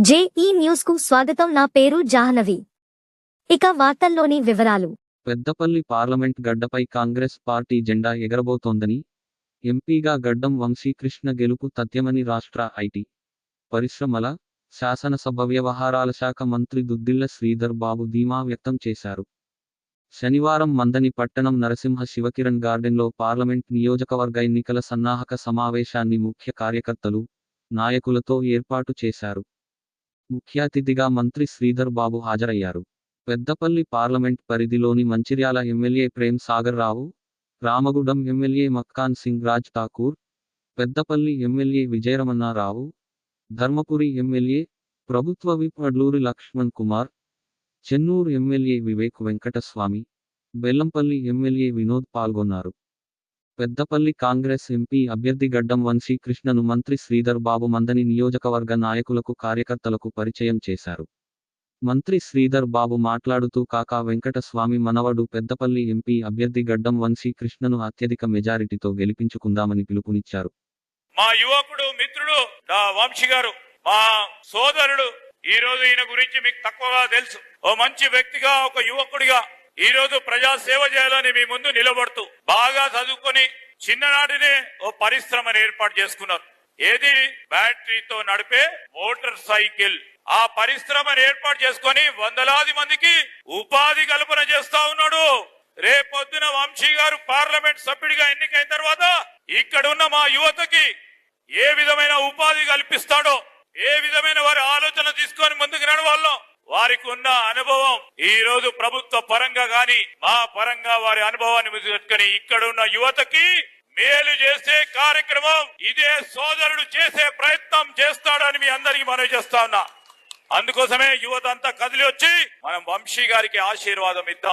JEE న్యూస్కు స్వాగతం. నా పేరు జాహ్నవి. ఇక వార్తల్లోని వివరాలు. పెద్దపల్లి పార్లమెంట్ గడ్డపై కాంగ్రెస్ పార్టీ జెండా ఎగరబోతోందని ఎంపీగా గడ్డం వంశీకృష్ణ గెలుపు తథ్యమని రాష్ట్ర ఐటీ పరిశ్రమల శాసనసభ వ్యవహారాల శాఖ మంత్రి దుద్దిల్ల శ్రీధర్ బాబు ధీమా వ్యక్తం చేశారు. శనివారం మందని పట్టణం నరసింహ శివకిరణ్ గార్డెన్లో పార్లమెంట్ నియోజకవర్గ ఎన్నికల సన్నాహక సమావేశాన్ని ముఖ్య కార్యకర్తలు నాయకులతో ఏర్పాటు చేశారు. ముఖ్య అతిథిగా మంత్రి శ్రీధర్ బాబు హాజరయ్యారు. పెద్దపల్లి పార్లమెంట్ పరిధిలోని Mancherial MLA Prem Sagar Rao Ramagundam MLA Makkan Singh Raj Thakur Peddapalli MLA Vijayaramanarao Dharmapuri MLA ప్రభుత్వ whip Adluri Laxman Kumar Chennur MLA Vivek Venkataswamy Bellampalli MLA Vinod పాల్గొన్నారు. పెద్దపల్లి కాంగ్రెస్ ఎంపీ అభ్యర్థి గడ్డం వంశీ కృష్ణను మంత్రి శ్రీధర్ బాబు మందని నియోజకవర్గ నాయకులకు కార్యకర్తలకు పరిచయం చేశారు. మంత్రి శ్రీధర్ బాబు మాట్లాడుతూ కాకా వెంకటస్వామి మనవడు పెద్దపల్లి ఎంపీ అభ్యర్థి గడ్డం వంశీ కృష్ణను అత్యధిక మెజారిటీతో గెలిపించుకుందామని పిలుపునిచ్చారు. మా యువకుడు మిత్రుడు వంశీ గారు మా సోదరుడు ఈ రోజు ఈయన గురించి మీకు తక్కువగా తెలుసు. ఓ మంచి వ్యక్తిగా ఒక యువకుడిగా ఈ రోజు ప్రజా సేవ చేయాలని మీ ముందు నిలబడుతూ బాగా చదువుకొని చిన్ననాటినే ఓ పరిశ్రమను ఏర్పాటు చేసుకున్నారు. ఏది? బ్యాటరీతో నడిపే మోటార్ సైకిల్. ఆ పరిశ్రమను ఏర్పాటు చేసుకొని వందలాది మందికి ఉపాధి కల్పన చేస్తా ఉన్నాడు. రేపొద్దున వంశీ గారు పార్లమెంట్ సభ్యుడిగా ఎన్నికైన తర్వాత ఇక్కడ ఉన్న మా యువతకి ఏ విధమైన ఉపాధి కల్పిస్తాడో ఏ విధమైన వారి ఆలోచన తీసుకొని ముందుకు నడవాలో వారికి ఉన్న అనుభవం ఈ రోజు ప్రభుత్వ పరంగా గాని మా పరంగా వారి అనుభవాన్ని పెట్టుకొని ఇక్కడ ఉన్న యువతకి మేలు చేసే కార్యక్రమం ఇదే సోదరుడు చేసే ప్రయత్నం చేస్తాడని మీ అందరికి మనవి చేస్తా ఉన్నా. అందుకోసమే యువత అంతా కదిలి వచ్చి మనం వంశీ గారికి ఆశీర్వాదం ఇద్దాం.